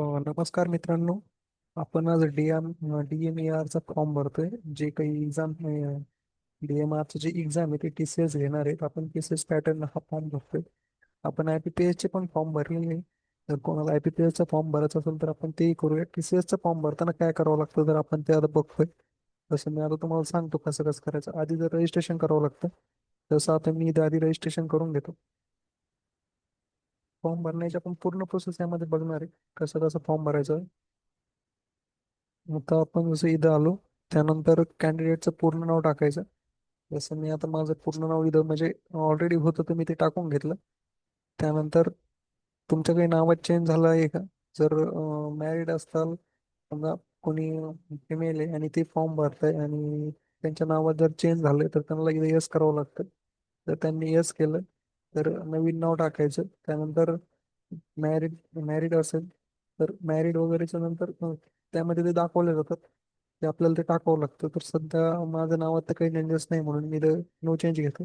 नमस्कार मित्रांनो. आपण आज डीएम डीएमईआरचा फॉर्म भरतोय. जे काही एक्झाम डीएमआरचं जे एक्झाम आहे ते टी सी एस घेणार आहेत. आपण टी सी एस पॅटर्न हा फॉर्म भरतोय. आपण आय पी पी एसचे पण फॉर्म भरलेले आहे. जर कोणाला आय पी पी एसचा फॉर्म भरायचा असेल तर आपण तेही करूया. टी सी एसचा फॉर्म भरताना काय करावं लागतं तर आपण ते आता बघतोय? तसं मी आता तुम्हाला सांगतो कसं कसं करायचं. आधी जर रजिस्ट्रेशन करावं लागतं तसं आता मी इथे आधी रजिस्ट्रेशन करून घेतो. फॉर्म भरण्याची आपण पूर्ण प्रोसेस यामध्ये बघणार आहे. कसं कसं फॉर्म भरायचं आहे. आता आपण जसं इथं आलो त्यानंतर कॅन्डिडेटचं पूर्ण नाव टाकायचं. जसं मी आता माझं पूर्ण नाव इथं म्हणजे ऑलरेडी होतं तर मी ते टाकून घेतलं. त्यानंतर तुमच्या काही नावात चेंज झालं आहे का? जर मॅरिड असताल समजा कोणी फिमेल आहे आणि ते फॉर्म भरताय आणि त्यांच्या नावात जर चेंज झालं तर त्यांना इथं यस करावं लागतं. जर त्यांनी यस केलं. तर नवीन नाव टाकायचं. त्यानंतर मॅरिड मॅरिड असेल तर मॅरिड वगैरेच्या नंतर त्यामध्ये ते दाखवले जातात ते आपल्याला ते टाकावं लागतं. तर सध्या माझ्या नावात तर काही चेंजेस नाही म्हणून मी इथं नो चेंज घेतो.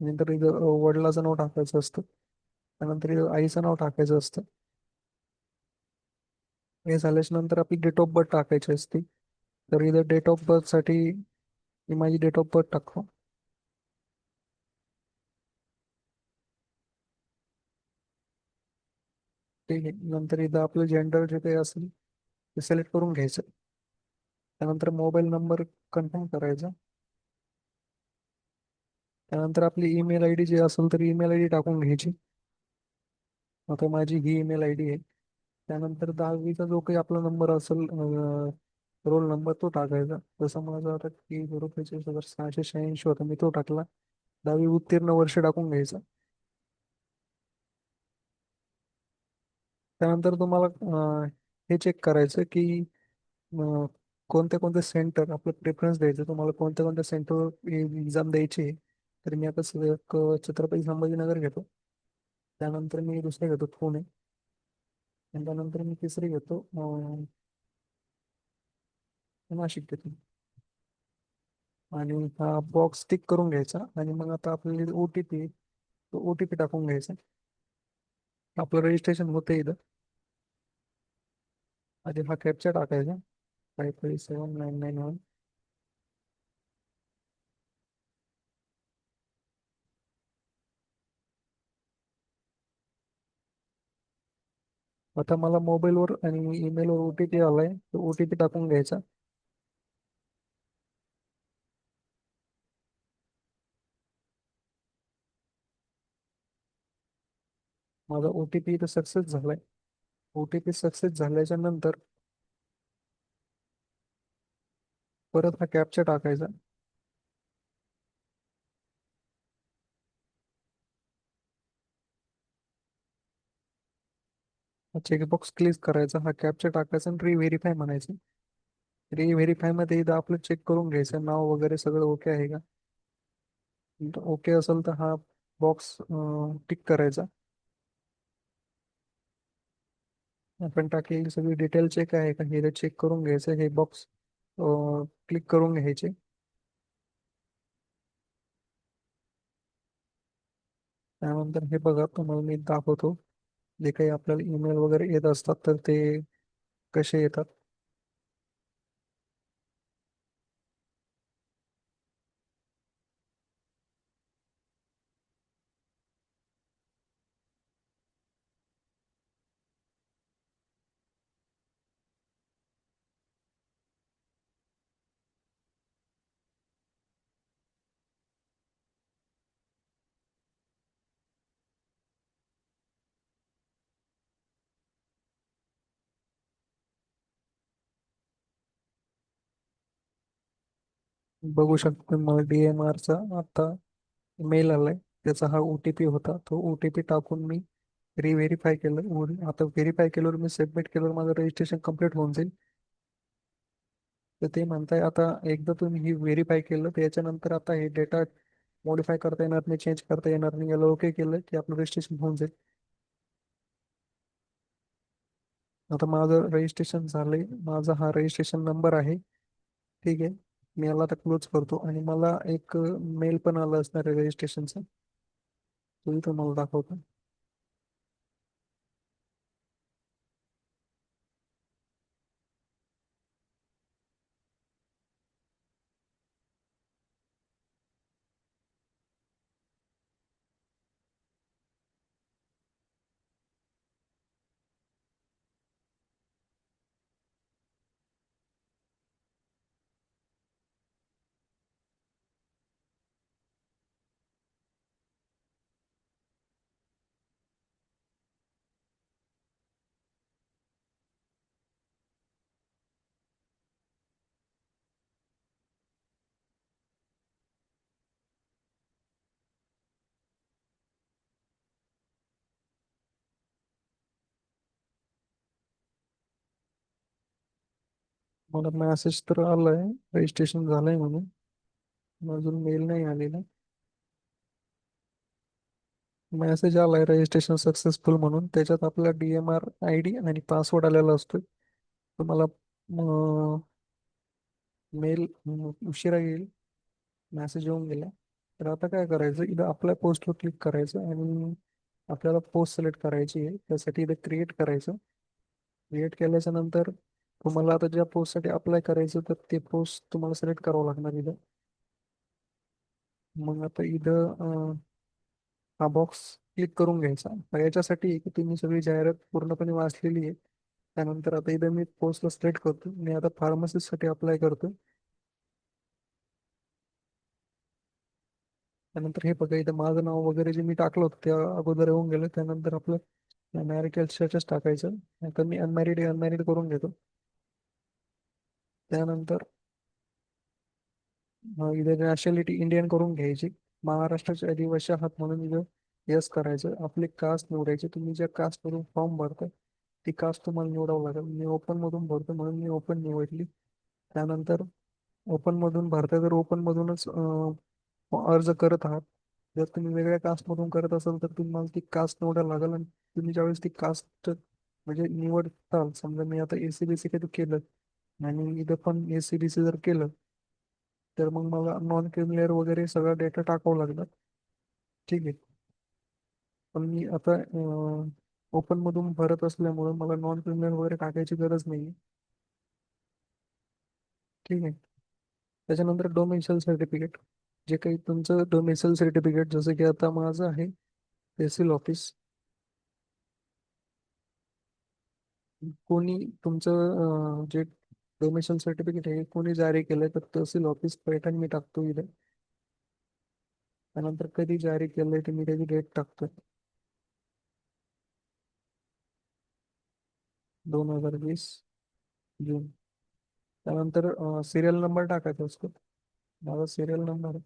नंतर इथं वडिलाचं नाव टाकायचं असतं. त्यानंतर इथं आईचं नाव टाकायचं असतं. हे झाल्याच्यानंतर आपली डेट ऑफ बर्थ टाकायची असते. तर इथं डेट ऑफ बर्थसाठी मी माझी डेट ऑफ बर्थ टाकतो. ठीक आहे नंतर इथं आपलं जेंडर जे काही असेल ते सिलेक्ट करून घ्यायचं. त्यानंतर मोबाईल नंबर कन्फर्म करायचा. त्यानंतर आपली ईमेल आय डी जी असेल तर ईमेल आय डी टाकून घ्यायची. आता माझी ही ईमेल आय डी आहे. त्यानंतर दहावीचा जो काही आपला नंबर असेल रोल नंबर तो टाकायचा. जसं माझा आता की रुपयाचे हजार सहाशे शहाऐंशी होता मी तो टाकला. दहावी उत्तीर्ण वर्ष टाकून घ्यायचा. त्यानंतर तुम्हाला अं, हे चेक करायचं की अं, कोणते कोणते सेंटर आपलं प्रेफरन्स द्यायचं. तुम्हाला कोणत्या कोणत्या सेंटर एक्झाम द्यायची आहे तर मी आता एक छत्रपती संभाजीनगर घेतो. त्यानंतर मी दुसरे घेतो पुणे. आणि त्यानंतर मी तिसरी घेतो अं, नाशिक घेतो आणि हा बॉक्स टिक करून घ्यायचा आणि मग आता आपल्याला ओ टी पी तो ओ टी पी टाकून घ्यायचा. आपलं रजिस्ट्रेशन होतं इथं. आधी हा कॅप्चा टाकायचा. Five three seven nine nine one आता मला मोबाईलवर आणि ईमेलवर ओ टी पी आलाय. तो ओ टी पी टाकून घ्यायचा. माझा ओ टी पी इथं सक्सेस झालाय. ओ टी पी सक्सेस झाल्याच्या नंतर परत हा कॅप्चा टाकायचा. चेकबॉक्स क्लिक करायचा, हा कॅप्चा टाकायचा आणि रिव्हेरीफाय म्हणायचं. रिव्हेरीफाय मध्ये इथं आपलं चेक करून घ्यायचं, नाव वगैरे सगळं ओके आहे का? ओके असेल तर हा बॉक्स टिक करायचा. आपण टाकलेली सगळी डिटेल चेक आहे. का हे चेक करून घ्यायचं. हे बॉक्स क्लिक करून घ्यायचे. त्यानंतर हे बघा तुम्हाला मी दाखवतो. जे काही आपल्याला ईमेल वगैरे येत असतात तर ते कसे येतात? बघू शकतो मला डीएमआरचा आता मेल आलाय. त्याचा हा ओ टी पी होता. तो ओ टी पी टाकून मी रिव्हेरीफाय केलं. आता व्हेरीफाय केल्यावर मी सबमिट केल्यावर माझं रजिस्ट्रेशन कंप्लीट होऊन जाईल. तर ते म्हणताय आता एकदा तुम्ही ही व्हेरीफाय केलं तर याच्यानंतर आता हे डेटा मॉडिफाय करता येणार नाही चेंज करता येणार नाही याला ओके केलं की आपलं रजिस्ट्रेशन होऊन जाईल. आता माझं रजिस्ट्रेशन झालंय. माझा हा रजिस्ट्रेशन नंबर आहे. ठीक आहे. मी याला आता क्लोज करतो. आणि मला एक मेल पण आला असणार आहे रजिस्ट्रेशनचा तो इथं मला दाखवतो. मला मॅसेज तर आलाय. रजिस्ट्रेशन झालंय म्हणून. अजून मेल नाही आलेला. मेसेज आलाय रजिस्ट्रेशन सक्सेसफुल म्हणून. त्याच्यात आपला डीएमआर आय डी आणि पासवर्ड आलेला असतो तुम्हाला मेल उशिरा येईल. मॅसेज येऊन गेला. तर आता काय करायचं? इथं आपल्या पोस्टवर क्लिक करायचं आणि आपल्याला पोस्ट सिलेक्ट करायची आहे. त्यासाठी इथं क्रिएट करायचं. क्रिएट केल्याच्यानंतर तुम्हाला आता ज्या पोस्टसाठी अप्लाय करायचं तर ते पोस्ट तुम्हाला सिलेक्ट करावं लागणार इथं. मग आता इथं हा बॉक्स क्लिक करून घ्यायचा. याच्यासाठी की तुम्ही सगळी जाहिरात पूर्णपणे वाचलेली आहे. त्यानंतर आता इथं मी पोस्टला सिलेक्ट करतो. मी आता फार्मसिस्टसाठी अप्लाय करतो. त्यानंतर हे बघा इथं माझं नाव वगैरे जे मी टाकलं होतं त्या अगोदर येऊन गेलं. त्यानंतर आपलं मॅरिटल स्टेटस टाकायचं. नाहीतर मी अनमॅरिड अनमॅरिड करून घेतो. त्यानंतर इथे नॅशनॅलिटी इंडियन करून घ्यायची. महाराष्ट्राचे आदिवासी आहात म्हणून इथं यस करायचं. आपली कास्ट निवडायची. तुम्ही ज्या कास्ट मधून फॉर्म भरताय ती कास्ट तुम्हाला निवडावं लागेल. मी ओपन मधून भरतो म्हणून मी ओपन निवडली. त्यानंतर ओपन मधून भरताय तर ओपन मधूनच अर्ज करत आहात. जर तुम्ही वेगळ्या कास्ट मधून करत असाल तर तुम्हाला ती कास्ट निवडायला लागेल. आणि तुम्ही ज्यावेळेस ती कास्ट म्हणजे निवडताल समजा मी आता एसीबीसी काही केलं. आणि इथं पण एसीबीसी जर केलं तर मग मला नॉन क्रिमिलेअर वगैरे सगळा डेटा टाकावं लागला ठीक आहे. पण मी आता ओपन मधून भरत असल्यामुळे मला नॉन क्रिमिनल वगैरे टाकायची गरज नाही ठीक आहे. त्याच्यानंतर डोमेन्शियल सर्टिफिकेट जे काही तुमचं डोमेन्शियल सर्टिफिकेट जसं की आता माझं आहे तहसील ऑफिस कोणी तुमचं जे डोमेन्शियल सर्टिफिकेट आहे कोणी जारी केलंय, तर तहसील ऑफ़िस पैठण मी टाकतो इथे. कधी जारी केलंय ते मी त्याची डेट टाकतो. दोन हज़ार वीस जून. त्यानंतर सिरियल नंबर टाकायचा असतो माझा सिरियल नंबर आहे.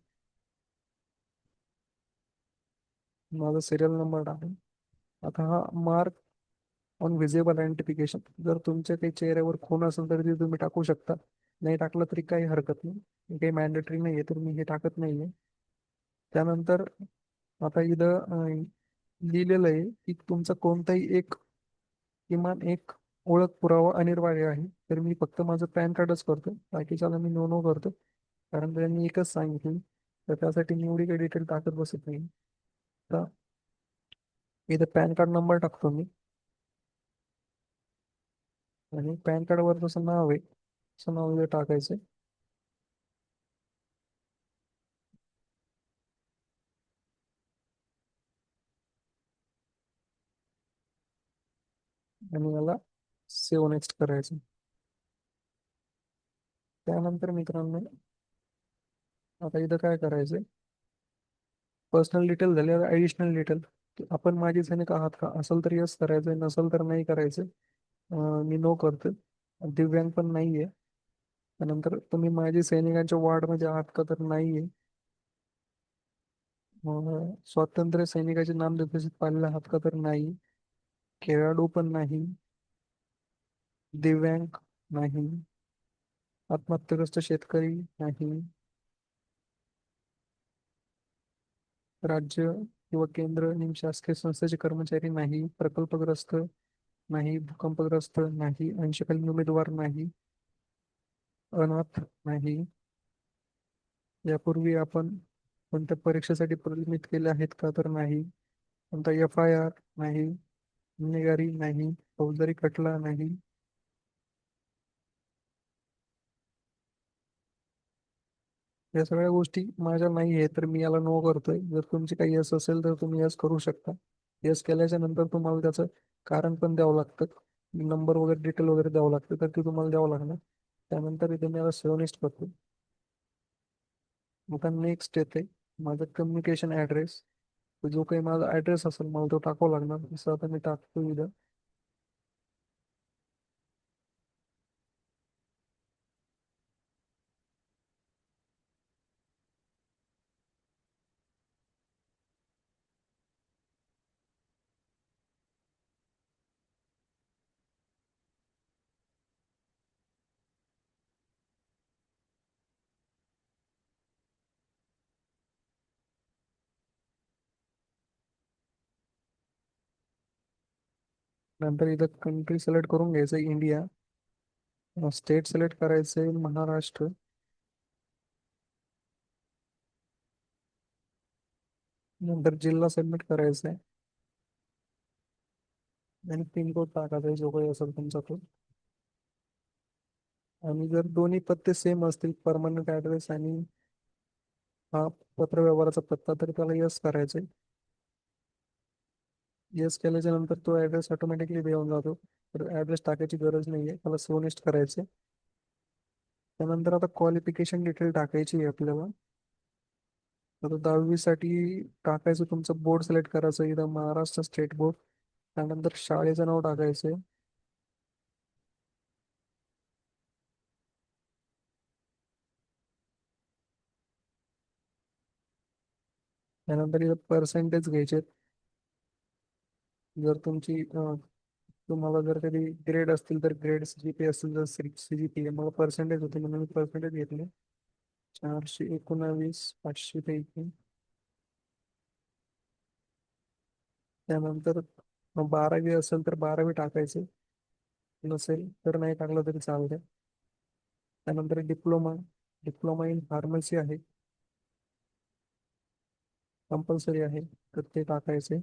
माझा सिरियल नंबर टाकून. आता हा मार्क ऑन विजेबल आयडेंटिफिकेशन जर तुमच्या काही चेहऱ्यावर खून असेल तर ते तुम्ही टाकू शकता. नाही टाकलं तरी काही हरकत नाही. काही मॅन्डेटरी नाही आहे तर मी हे टाकत नाही आहे. त्यानंतर आता इथं लिहिलेलं आहे की तुमचा कोणताही एक किमान एक ओळख पुरावा अनिवार्य आहे. तर मी फक्त माझं पॅन कार्डच करतो. बाकीच्याला मी नो नो करतो. कारण त्यांनी एकच सांगितलं. तर त्यासाठी मी एवढी काही डिटेल टाकत बसत नाही. तर इथं पॅन कार्ड नंबर टाकतो मी. आणि पॅन कार्डवर जसं नाव आहे तसं नाव वगैरे टाकायचं. आणि याला सेव्ह नेक्स्ट करायचं. त्यानंतर मित्रांनो आता इथं काय करायचंय पर्सनल डिटेल झाल्यावर ॲडिशनल डिटेल आपण माझी सैनिक आहात का? असेल तर यस करायचंय नसेल तर नाही करायचं. मी नो करतो दिव्यांग पण नाहीये. त्यानंतर तुम्ही माझी सैनिकांच्या वॉर्डमध्ये आहात का तर नाहीये. स्वातंत्र्य सैनिकाचे नाम निर्देशित पाहिलेले आहात का तर नाही. खेळाडू पण नाही. दिव्यांग नाही. आत्महत्याग्रस्त शेतकरी नाही. राज्य किंवा केंद्र निमशासकीय संस्थेचे कर्मचारी नाही. प्रकल्पग्रस्त नाही भूकंपग्रस्त नाही अंशकालीन उमेदवार नाही अनाथ नाही. यापूर्वी आपण कोणत्या परीक्षेसाठी प्रलंबित केले आहेत का तर नाही. कोणता एफ आय आर नाही गुन्हेगारी नाही फौजदारी खटला नाही. या सगळ्या गोष्टी माझ्या नाही आहे तर मी याला नो करतोय. जर तुमची काही यस असेल तर तुम्ही यस करू शकता. यस केल्याच्यानंतर तुम्हाला त्याचं कारण पण द्यावं लागतं. नंबर वगैरे डिटेल वगैरे द्यावं लागतं तर ते तुम्हाला द्यावं लागणार. त्यानंतर इथे मी आता सेवनिस्ट करतो आता नेक्स्ट येते. माझा कम्युनिकेशन ॲड्रेस जो काही माझा ॲड्रेस असेल मला तो टाकावा लागणार. जसं आता मी टाकतो इथं. नंतर इथं कंट्री सिलेक्ट करून घ्यायचं इंडिया स्टेट सिलेक्ट करायचंय महाराष्ट्र. नंतर जिल्हा सबमिट करायचा आहे. आणि पिनकोड टाकायचा जो काही असेल तुमचा तो. आणि जर दोन्ही पत्ते सेम असतील परमनंट ऍड्रेस आणि हा पत्र व्यवहाराचा पत्ता तर त्याला यस करायचं आहे. येस केल्याच्यानंतर तो ऍड्रेस ऑटोमॅटिकली देऊन जातो. तर ऍड्रेस टाकायची गरज नाही आहे त्याला सोनिस्ट करायचे त्यानंतर आता क्वालिफिकेशन डिटेल टाकायची आहे आपल्याला. आता दहावीसाठी टाकायचं तुमचं बोर्ड सिलेक्ट करायचं. इथं महाराष्ट्र स्टेट बोर्ड त्यानंतर शाळेचं नाव टाकायचं त्यानंतर इथं पर्सेंटेज घ्यायचे जर तुमची तुम्हाला जर कधी ग्रेड असतील तर ग्रेड सी जी पी असतील तर सी जी पी मला पर्सेंटेज होते म्हणून मी पर्सेंटेज घेतले. चारशे एकोणावीस पाचशे पैकी त्यानंतर बारावी असेल तर बारावी टाकायचे. नसेल तर नाही टाकलं तरी चालते त्यानंतर डिप्लोमा डिप्लोमा इन फार्मसी आहे. कंपल्सरी आहे तर ते टाकायचे.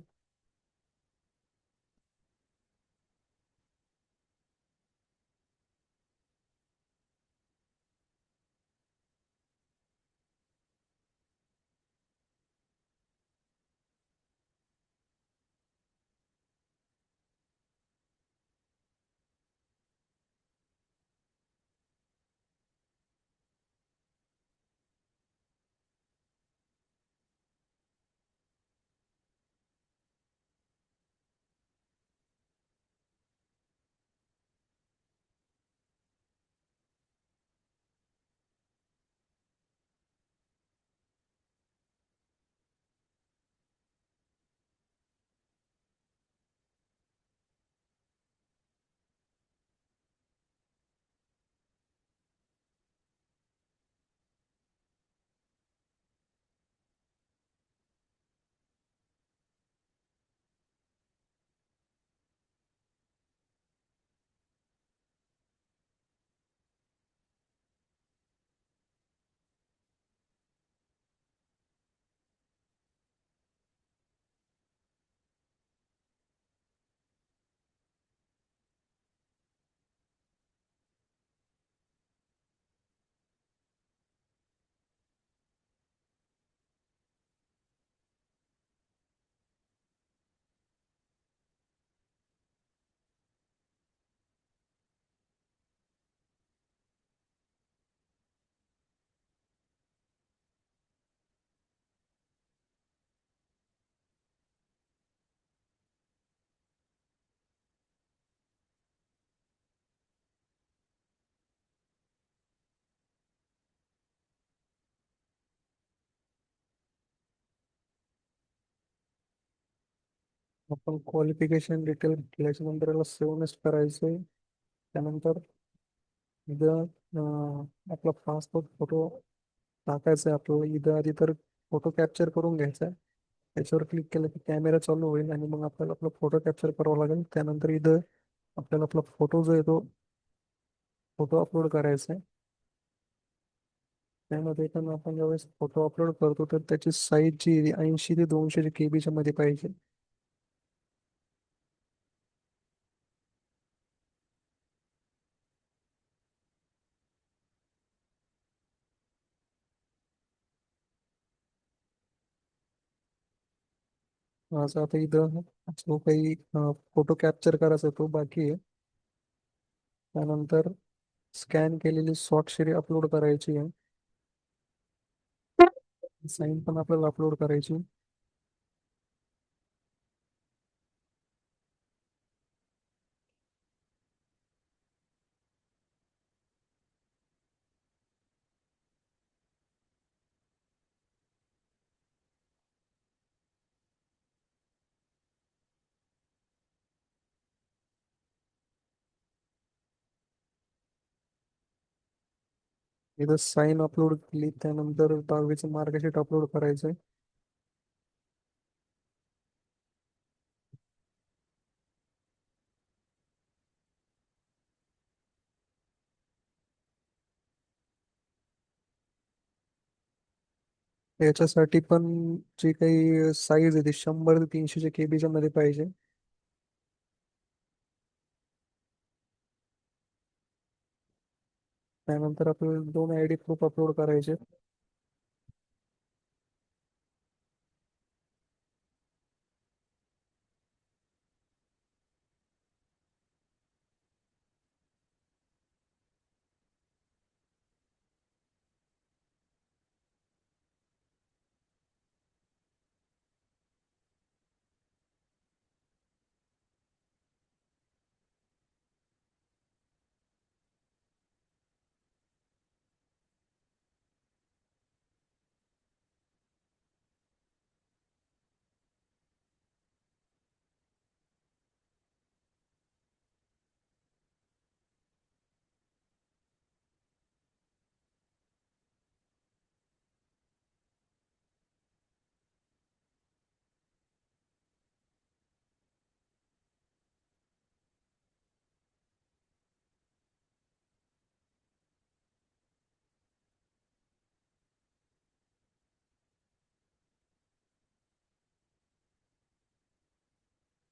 आपण क्वालिफिकेशन डिटेल घेतल्याच्या नंतर याला सेव्ह करायचंय त्यानंतर इथं आपला पासपोर्ट फोटो टाकायचा आहे आपल्याला. इथं आधी तर फोटो कॅप्चर करून घ्यायचा आहे. त्याच्यावर क्लिक केलं की कॅमेरा चालू होईल आणि मग आपल्याला आपला फोटो कॅप्चर करावा लागेल. त्यानंतर इथं आपल्याला आपला फोटो जो आहे तो फोटो अपलोड करायचा आहे. त्यामध्ये पण आपण ज्यावेळेस फोटो अपलोड करतो तर त्याची साईज जी ऐंशी ते दोनशे केबीच्या मध्ये पाहिजे. माझा आता इथं जो काही फोटो कॅप्चर करायचा तो बाकी आहे. त्यानंतर स्कॅन केलेली स्वाक्षरी अपलोड करायची आहे. साईन पण आपल्याला अपलोड करायची इथं साईन अपलोड केली त्यानंतर दहावीचं मार्कशीट अपलोड करायचं. आहे याच्यासाठी पण जी काही साईज आहे ती शंभर ते तीनशेच्या केबीच्या मध्ये पाहिजे. त्यानंतर आपल्याला दोन आय डी प्रूफ अपलोड करायचे.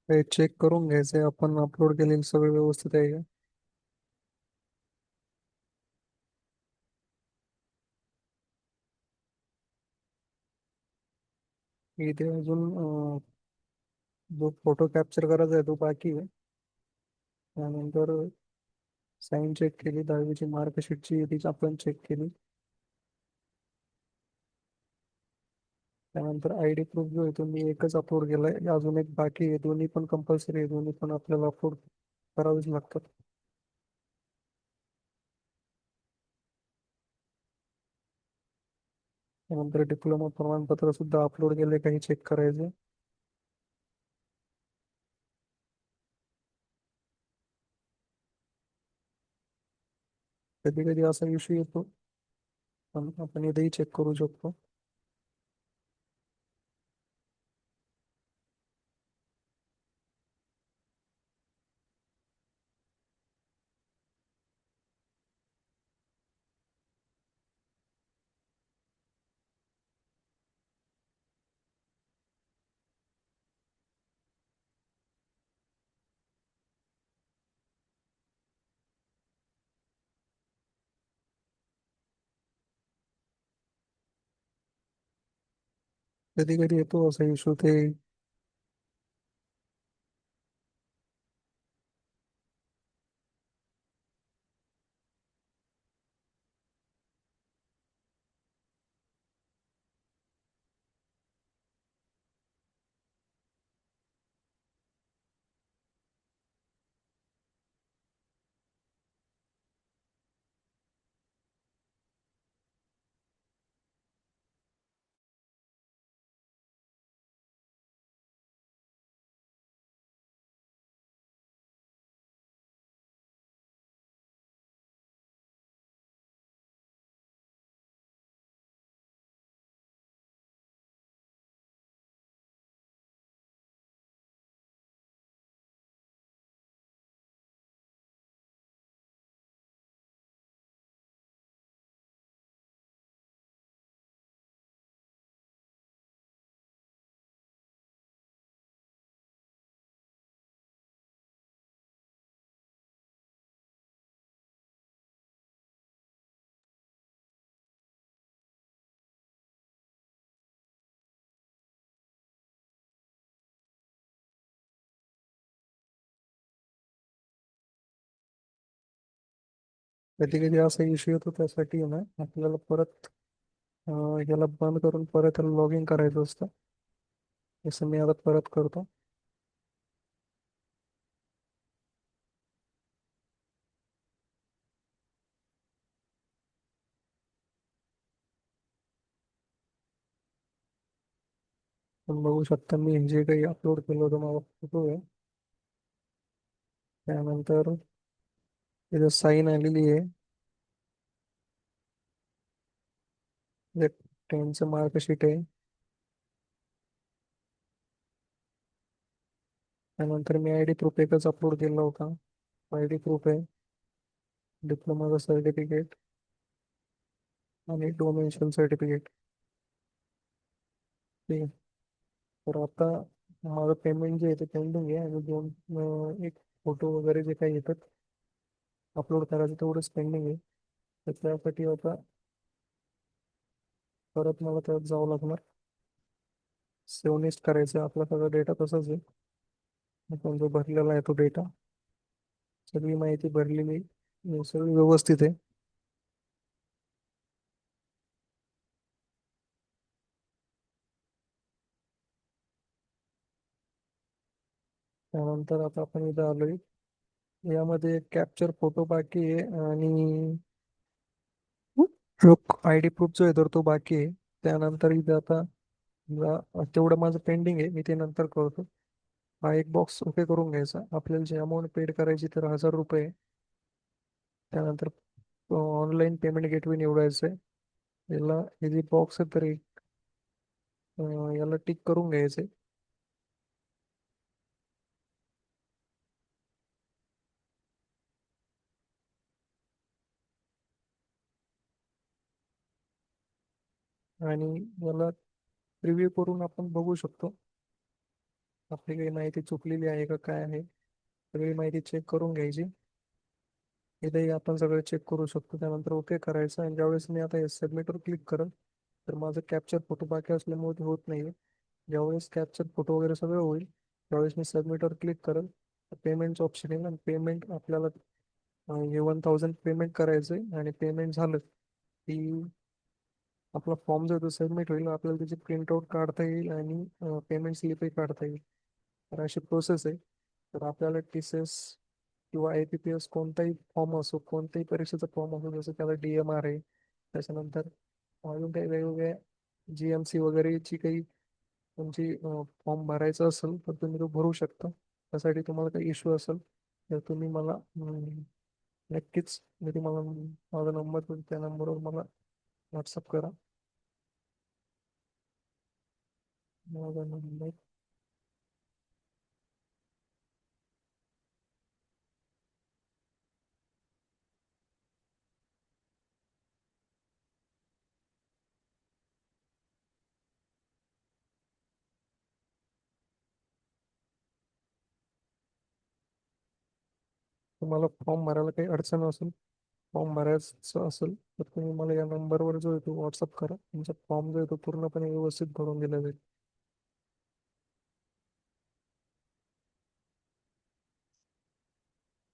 हे चेक करून घ्यायचे आपण अपलोड केलेली सगळं व्यवस्थित आहे का? इथे अजून जो फोटो कॅप्चर करायचा आहे तो बाकी आहे. त्यानंतर साईन चेक केली दहावीची मार्कशीटची आपण चेक केली. त्यानंतर आय डी प्रूफ जो आहे तो मी एकच अपलोड केलाय. अजून एक बाकी आहे. दोन्ही पण कंपल्सरी आहे. दोन्ही पण आपल्याला अपलोड करावेच लागतात. त्यानंतर डिप्लोमा प्रमाणपत्र सुद्धा अपलोड केले काही चेक करायचे कधी कधी असा इश्यू येतो. पण आपण इथेही चेक करू शकतो. कधी कधी येतो असा कधी कधी असा इश्यू येतो त्यासाठी ना आपल्याला परत याला बंद करून परत याला लॉग इन करायचं असतं. जसं मी आता परत करतो. पण बघू शकता मी जे काही अपलोड केलं होतं माझा फोटो आहे. त्यानंतर तिथे साईन आलेली आहे टेनचं मार्कशीट आहे त्यानंतर मी आय डी प्रूफ एकच अपलोड केला होता आय डी प्रूफ आहे डिप्लोमाचं सर्टिफिकेट आणि डोमेन्शन सर्टिफिकेट तर आता माझं पेमेंट जे आहे ते पेंडिंग आहे आणि दोन एक फोटो वगैरे जे काही येतात अपलोड करायचं तेवढंच पेंडिंग आहे. तर त्यासाठी आता परत मला त्यात जावं लागणार. सेवनिस्ट लिस्ट करायचं आपला सगळा डेटा तसाच आहे. आपण जो भरलेला आहे तो डेटा सगळी माहिती भरलेली सगळी व्यवस्थित आहे. त्यानंतर आता आपण इथं आलोय. यामध्ये एक कॅप्चर फोटो बाकी आहे आणि आय डी प्रूफ जो आहे तर तो बाकी आहे. त्यानंतर इथं आता तेवढं माझं पेंडिंग आहे. मी ते नंतर करतो. हा एक बॉक्स ओके करून घ्यायचा. आपल्याला जी अमाऊंट पेड करायची तर हजार रुपये त्यानंतर ऑनलाईन पेमेंट गेटवे निवडायचं आहे. याला हे जे बॉक्स आहे तर एक याला टिक करून घ्यायचं आहे. आणि याला रिव्ह्यू करून आपण बघू शकतो. आपली काही माहिती चुकलेली आहे का काय आहे सगळी माहिती चेक करून घ्यायची. इथेही आपण सगळं चेक करू शकतो. त्यानंतर ओके करायचं आणि ज्यावेळेस मी आता सबमिटवर क्लिक करत तर माझं कॅप्चर फोटो बाकी असल्यामुळे ते होत नाही ज्यावेळेस कॅप्चर फोटो वगैरे सगळं होईल त्यावेळेस मी सबमिटवर क्लिक करत पेमेंटचं ऑप्शन येईल आणि पेमेंट आपल्याला हे वन थाउजंड पेमेंट करायचं आहे आणि पेमेंट झालं की आपला फॉर्म जो आहे तो सबमिट होईल आपल्याला त्याची प्रिंटआउट काढता येईल आणि पेमेंट स्लिपही काढता येईल. तर अशी प्रोसेस आहे. तर आपल्याला टी सी एस किंवा आय पी पी एस कोणताही फॉर्म असो कोणत्याही परीक्षेचा फॉर्म असो जसं त्याला डी एम आर आहे त्याच्यानंतर अजून काही वेगवेगळ्या जी एम सी वगैरेची काही तुमची फॉर्म भरायचा असेल तर तुम्ही तो भरू शकता. त्यासाठी तुम्हाला काही इश्यू असेल तर तुम्ही मला नक्कीच मी तुम्हाला माझा नंबर त्या नंबरवर मला व्हॉट्सअप करा. माझा तुम्हाला फॉर्म भरायला काही अडचण असेल फॉर्म भरायचं असेल तर तुम्ही मला या नंबरवर जो आहे तो व्हॉट्सअप करा. तुमचा फॉर्म जो आहे तो पूर्णपणे व्यवस्थित भरून दिला जाईल.